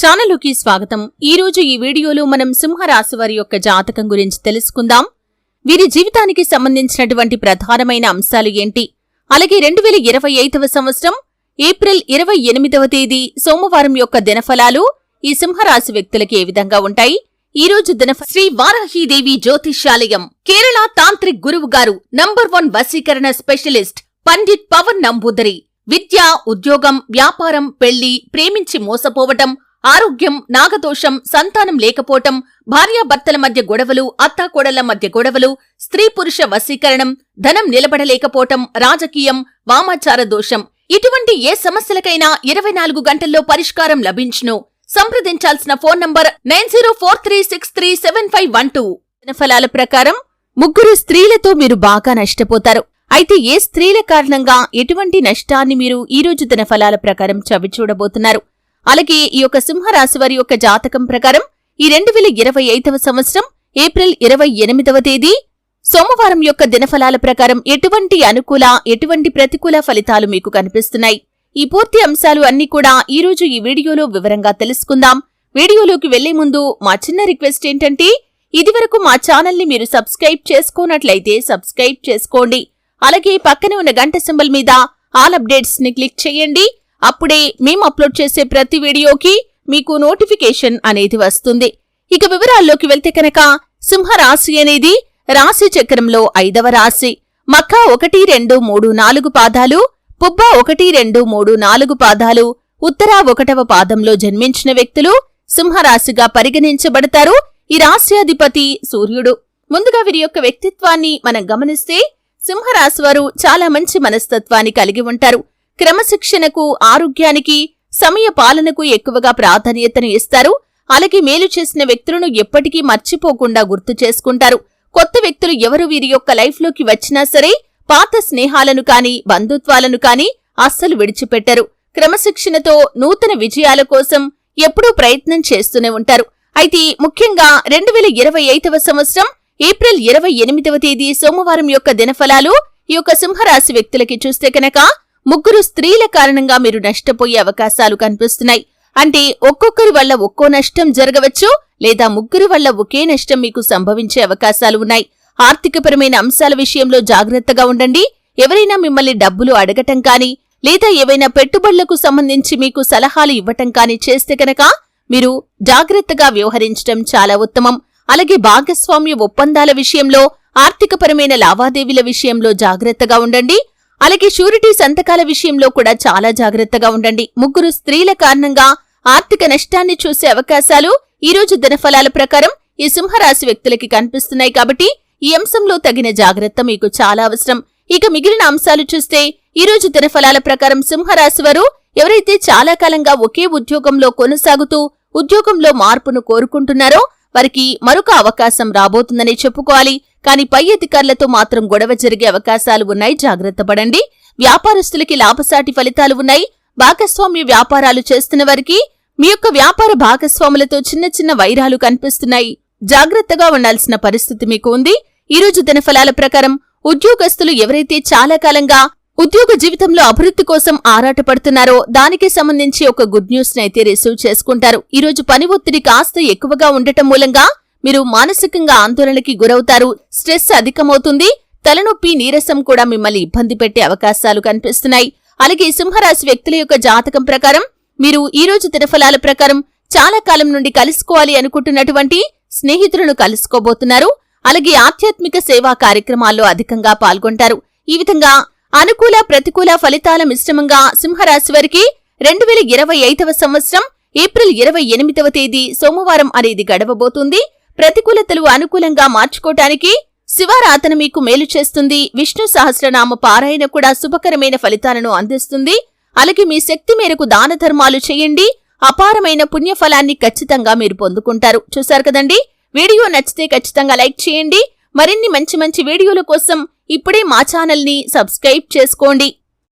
ఛానలుకి స్వాగతం. ఈ రోజు ఈ వీడియోలో మనం సింహరాశి వారి యొక్క జాతకం గురించి తెలుసుకుందాం. వీరి జీవితానికి సంబంధించినటువంటి ప్రధానమైన అంశాలు ఏంటి? అలాగే రెండు వేల ఇరవై ఐదవ సంవత్సరం ఏప్రిల్ ఇరవై ఎనిమిదవ తేదీ సోమవారం యొక్క దినఫలాలు ఈ సింహరాశి వ్యక్తులకి ఏ విధంగా ఉంటాయి? ఈ రోజు దినఫ శ్రీ వారాహీదేవి జ్యోతిష్యాలయం కేరళ తాంత్రిక్ గురువు గారు నంబర్ వన్ వశీకరణ స్పెషలిస్ట్ పండిట్ పవన్ నంబూదరి. విద్య ఉద్యోగం వ్యాపారం పెళ్ళి ప్రేమించి మోసపోవటం ఆరోగ్యం నాగదోషం సంతానం లేకపోవటం భార్యాభర్తల మధ్య గొడవలు అత్తాకోడళ్ళ మధ్య గొడవలు స్త్రీ పురుష వశీకరణం ధనం నిలబడలేకపోవటం రాజకీయం వామాచార దోషం. ఇటువంటి ఏ సమస్యలకైనా ఇరవై నాలుగు గంటల్లో పరిష్కారం లభించును. సంప్రదించాల్సిన phone number nine zero four three six three seven five one two. ఫలాల ప్రకారం ముగ్గురు స్త్రీలతో మీరు బాగా నష్టపోతారు. అయితే ఏ స్త్రీల కారణంగా ఎటువంటి నష్టాన్ని మీరు ఈ రోజు దిన ఫలాల ప్రకారం చవిచూడబోతున్నారు? అలాగే ఈ యొక్క సింహరాశి వారి యొక్క జాతకం ప్రకారం ఈ రెండు వేల ఇరవై ఐదవ సంవత్సరం ఏప్రిల్ ఇరవై ఎనిమిదవ తేదీ సోమవారం యొక్క దినఫలాల ప్రకారం ఎటువంటి అనుకూల ఎటువంటి ప్రతికూల ఫలితాలు మీకు కనిపిస్తున్నాయి? ఈ పూర్తి అంశాలు అన్ని కూడా ఈ రోజు ఈ వీడియోలో వివరంగా తెలుసుకుందాం. వీడియోలోకి వెళ్ళే ముందు మా చిన్న రిక్వెస్ట్ ఏంటంటే ఇదివరకు మా ఛానల్ని మీరు సబ్స్క్రైబ్ చేసుకోనట్లయితే సబ్స్క్రైబ్ చేసుకోండి. అలాగే పక్కనే ఉన్న గంట సింబల్ మీద ఆల్ అప్డేట్స్ని క్లిక్ చేయండి. అప్పుడే మేము అప్లోడ్ చేసే ప్రతి వీడియోకి మీకు నోటిఫికేషన్ అనేది వస్తుంది. ఇక వివరాల్లోకి వెళ్తే కనుక సింహరాశి అనేది రాశి చక్రంలో ఐదవ రాశి. మక్క ఒకటి రెండు మూడు నాలుగు పాదాలు పుబ్బ ఒకటి రెండు మూడు నాలుగు పాదాలు ఉత్తర ఒకటవ పాదంలో జన్మించిన వ్యక్తులు సింహరాశిగా పరిగణించబడతారు. ఈ రాశ్యాధిపతి సూర్యుడు. ముందుగా వీరి యొక్క వ్యక్తిత్వాన్ని మనం గమనిస్తే సింహరాశి వారు చాలా మంచి మనస్తత్వాన్ని కలిగి ఉంటారు. క్రమశిక్షణకు ఆరోగ్యానికి సమయ పాలనకు ఎక్కువగా ప్రాధాన్యతను ఇస్తారు. అలాగే మేలు చేసిన వ్యక్తులను ఎప్పటికీ మర్చిపోకుండా గుర్తు చేసుకుంటారు. కొత్త వ్యక్తులు ఎవరు వీరి యొక్క లైఫ్లోకి వచ్చినా సరే పాత స్నేహాలను కాని బంధుత్వాలను కాని అస్సలు విడిచిపెట్టరు. క్రమశిక్షణతో నూతన విజయాల కోసం ఎప్పుడూ ప్రయత్నం చేస్తూనే ఉంటారు. అయితే ముఖ్యంగా రెండు వేల ఇరవై ఐదవ సంవత్సరం ఏప్రిల్ ఇరవై ఎనిమిదవ తేదీ సోమవారం యొక్క దినఫలాలు ఈ యొక్క సింహరాశి వ్యక్తులకి చూస్తే కనుక ముగ్గురు స్త్రీల కారణంగా మీరు నష్టపోయే అవకాశాలు కనిపిస్తున్నాయి. అంటే ఒక్కొక్కరి వల్ల ఒక్కో నష్టం జరగవచ్చు లేదా ముగ్గురు వల్ల ఒకే నష్టం మీకు సంభవించే అవకాశాలు ఉన్నాయి. ఆర్థికపరమైన అంశాల విషయంలో జాగ్రత్తగా ఉండండి. ఎవరైనా మిమ్మల్ని డబ్బులు అడగటం కానీ లేదా ఏవైనా పెట్టుబడులకు సంబంధించి మీకు సలహాలు ఇవ్వటం కానీ చేస్తే కనుక మీరు జాగ్రత్తగా వ్యవహరించడం చాలా ఉత్తమం. అలాగే భాగస్వామ్య ఒప్పందాల విషయంలో ఆర్థికపరమైన లావాదేవీల విషయంలో జాగ్రత్తగా ఉండండి. అలాగే షూరిటీ సంతకాల విషయంలో కూడా చాలా జాగ్రత్తగా ఉండండి. ముగ్గురు స్త్రీల కారణంగా ఆర్థిక నష్టాన్ని చూసే అవకాశాలు ఈ రోజు దినఫలాల ప్రకారం ఈ సింహరాశి వ్యక్తులకి కనిపిస్తున్నాయి కాబట్టి ఈ అంశంలో తగిన జాగ్రత్త మీకు చాలా అవసరం. ఇక మిగిలిన అంశాలు చూస్తే ఈ రోజు దినఫలాల ప్రకారం సింహరాశి వారు ఎవరైతే చాలా కాలంగా ఒకే ఉద్యోగంలో కొనసాగుతూ ఉద్యోగంలో మార్పును కోరుకుంటున్నారో వారికి మరొక అవకాశం రాబోతుందని చెప్పుకోవాలి. కానీ పై అధికారులతో మాత్రం గొడవ జరిగే అవకాశాలు ఉన్నాయి. జాగ్రత్త పడండి. వ్యాపారస్తులకి లాభసాటి ఫలితాలు ఉన్నాయి. భాగస్వామ్య వ్యాపారాలు చేస్తున్న వారికి మీ యొక్క వ్యాపార భాగస్వాములతో చిన్న చిన్న వైరాలు కనిపిస్తున్నాయి. జాగ్రత్తగా ఉండాల్సిన పరిస్థితి మీకు ఉంది. ఈ రోజు దినఫలాల ప్రకారం ఉద్యోగస్తులు ఎవరైతే చాలా కాలంగా ఉద్యోగ జీవితంలో అభివృద్ధి కోసం ఆరాటపడుతున్నారో దానికి సంబంధించి ఒక గుడ్ న్యూస్ అయితే రిసీవ్ చేసుకుంటారు. ఈరోజు పని ఒత్తిడి కాస్త ఎక్కువగా ఉండటం మూలంగా మీరు మానసికంగా ఆందోళనకి గురవుతారు స్ట్రెస్ అధికమవుతుంది తలనొప్పి నీరసం కూడా మిమ్మల్ని ఇబ్బంది పెట్టే అవకాశాలు కనిపిస్తున్నాయి. అలాగే సింహరాశి వ్యక్తుల యొక్క జాతకం ప్రకారం మీరు ఈ రోజు దినఫలాల ప్రకారం చాలా కాలం నుండి కలుసుకోవాలి అనుకుంటున్నటువంటి స్నేహితులను కలుసుకోబోతున్నారు. అలాగే ఆధ్యాత్మిక సేవా కార్యక్రమాల్లో అధికంగా పాల్గొంటారు. ఈ విధంగా అనుకూల ప్రతికూల ఫలితాల మిశ్రమంగా సింహరాశి వారికి రెండు వేల ఇరవై ఐదవ సంవత్సరం ఏప్రిల్ ఇరవై ఎనిమిదవ తేదీ సోమవారం అనేది గడవబోతుంది. ప్రతికూలతలు అనుకూలంగా మార్చుకోటానికి శివారాధన మీకు మేలు చేస్తుంది. విష్ణు సహస్రనామ పారాయణ కూడా శుభకరమైన ఫలితాలను అందిస్తుంది. అలాగే మీ శక్తి మేరకు దాన ధర్మాలు చేయండి. అపారమైన పుణ్యఫలాన్ని ఖచ్చితంగా మీరు పొందుకుంటారు. చూశారు కదండి? వీడియో నచ్చితే ఖచ్చితంగా లైక్ చేయండి. మరిన్ని మంచి మంచి వీడియోల కోసం ఇప్పుడే మా ఛానల్ని సబ్స్క్రైబ్ చేసుకోండి.